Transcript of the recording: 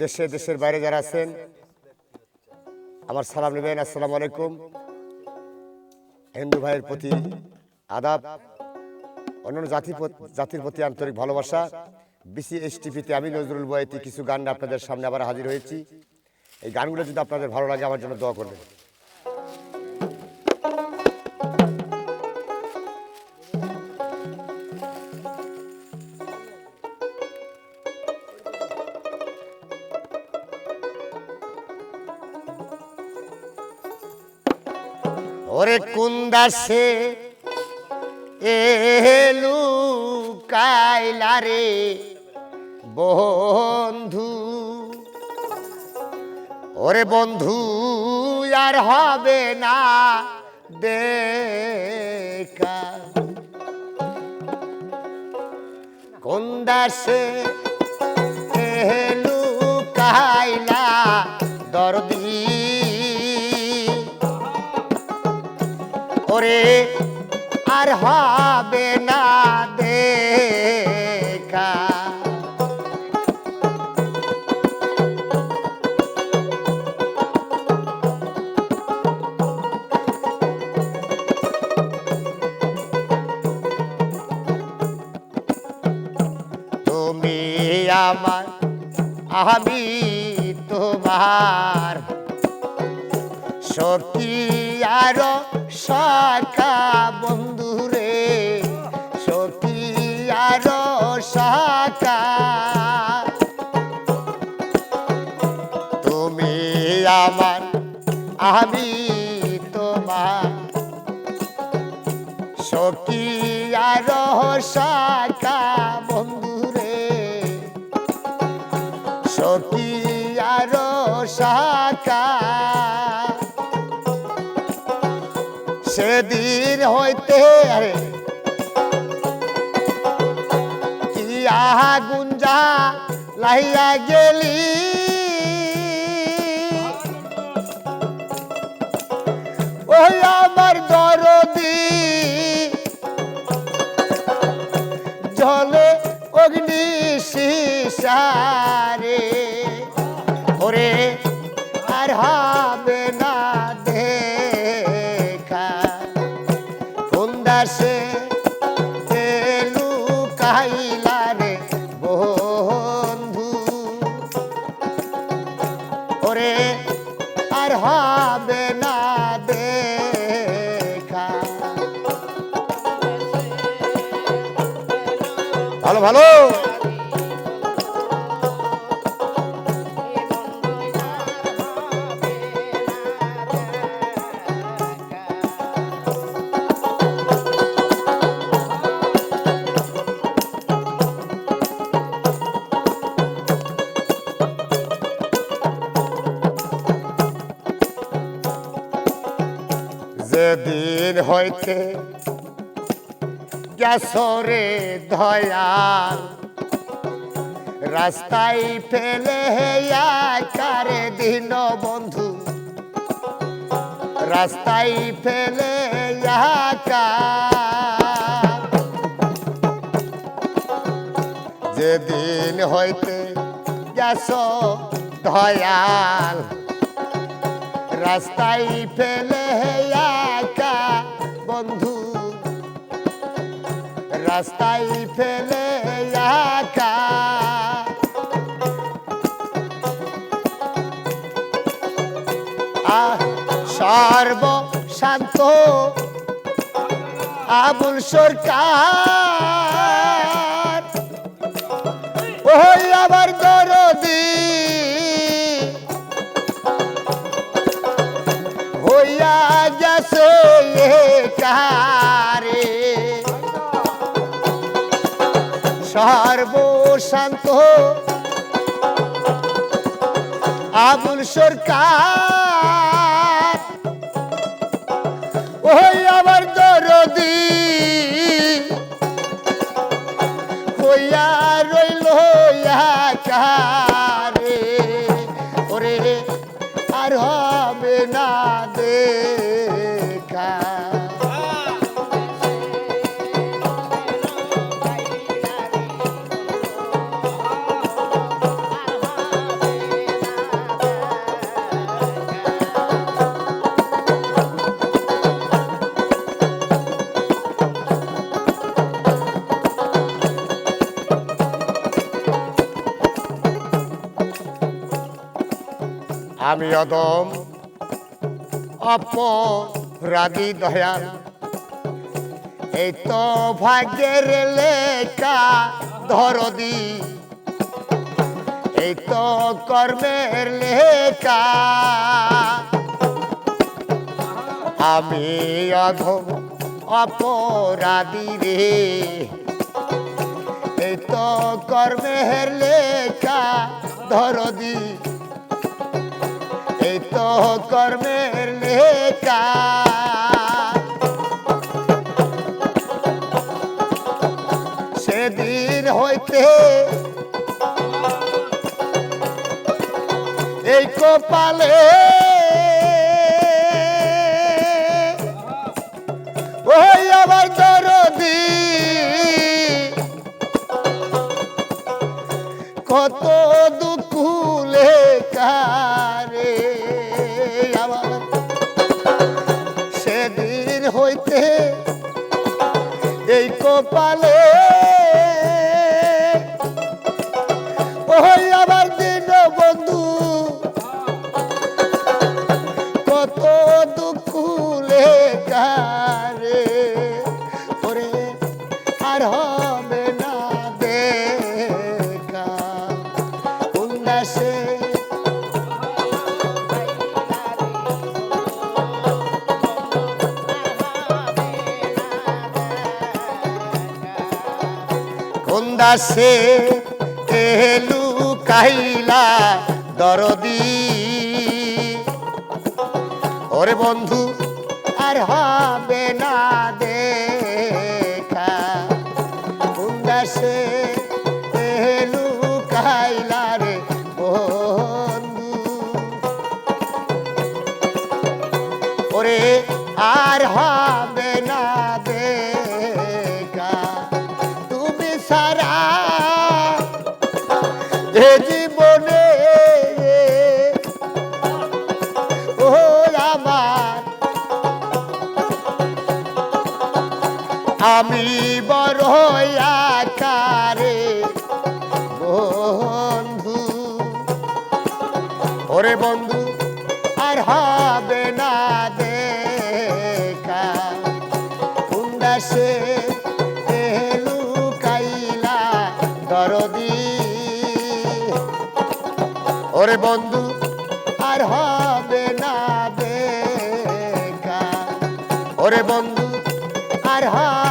দেশে, দেশের বাইরে যারা আছেন, আমার সালাম নেবেন, আসসালামু আলাইকুম। হিন্দু ভাইয়ের প্রতি আদাব, অন্যান্য জাতি জাতির প্রতি আন্তরিক ভালোবাসা। বিসি এস টিভিতে আমি নজরুল বয়াতি কিছু গান আপনাদের সামনে আবার হাজির হয়েছি। এই গানগুলো যদি আপনাদের ভালো লাগে, আমার জন্য দোয়া করবেন। ওরে কুন্দাসে এলু কাইলারে বন্ধু ওরে বন্ধু আর হবে না দেখা। কুন্দাসে এলু কাইলা ওরে আর হবে না দেখা। তুমি আমার আমি তোমার সখী আর শাখা বন্ধুরে সখী আর শাখা তুমি আমার, আমি তোমার। সখী আর শাখা বন্ধুরে সখী আর শাখা সেদিন হইতে। আরে। কি আহা গুঞ্জা লাইয়া গেলি। ওই আমার দরদি। জলে অগ্নি শিশারে। ওরে, আর হবে ওরে আর হবে না দেখা। ভালো ভালো। যেদিন হইতে গ্যাসরে ধয়াল রাস্তায় ফেলে কারে দিন বন্ধু, রাস্তায় ফেলে যেদিন হইতে গ্যাস ধয়াল রাস্তায় ফেলে রাস্তায় ফেলে আহ, সর্ব শান্ত আবুল সরকার। ওই আবার দরদি। হইয়া গেছে কারে সর্বশান্ত আবুল সরকার আমি অদম, অপরাধী দয়াল। এই তো ভাগ্যের লেখা ধরদি এই তো কর্মের লেখা। আমি অধম, অপরাধী রে। এই তো কর্মের লেখা ধরদি কর্মের লেখা সেদিন হইতে এই কপালে ওই আমার দরদি কত দুঃখ লেখারে উল্লাসে কুন্দাসে এলু কাইলা দরদি। ওরে বন্ধু আর হবে না দেখা ওরে আর হবে না দেখা। তুমি সারা এ জীবনে ও আমার। আমি বড় আকারে বন্ধু। ওরে বন্ধু, আর হবে ওরে বন্ধু আর হবে না হবে ওরে বন্ধু আর হবে